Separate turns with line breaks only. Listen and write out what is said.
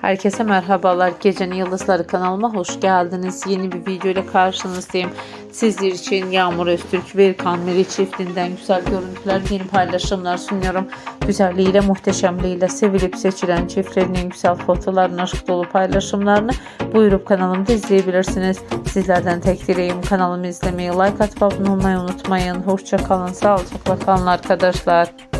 Herkese merhabalar. Gecenin Yıldızları kanalıma hoş geldiniz. Yeni bir video ile karşınızdayım. Sizler için Yağmur Öztürk ve İlkan Meri çiftinden güzel görüntüler, yeni paylaşımlar sunuyorum. Güzelliğiyle, muhteşemliğiyle sevilip seçilen çiftlerinin güzel fotoğraflarını, aşk dolu paylaşımlarını buyurup kanalımda izleyebilirsiniz. Sizlerden tek dileğim kanalımı izlemeyi, like atıp abone olmayı unutmayın. Hoşça kalın, sağlıcakla kalın arkadaşlar.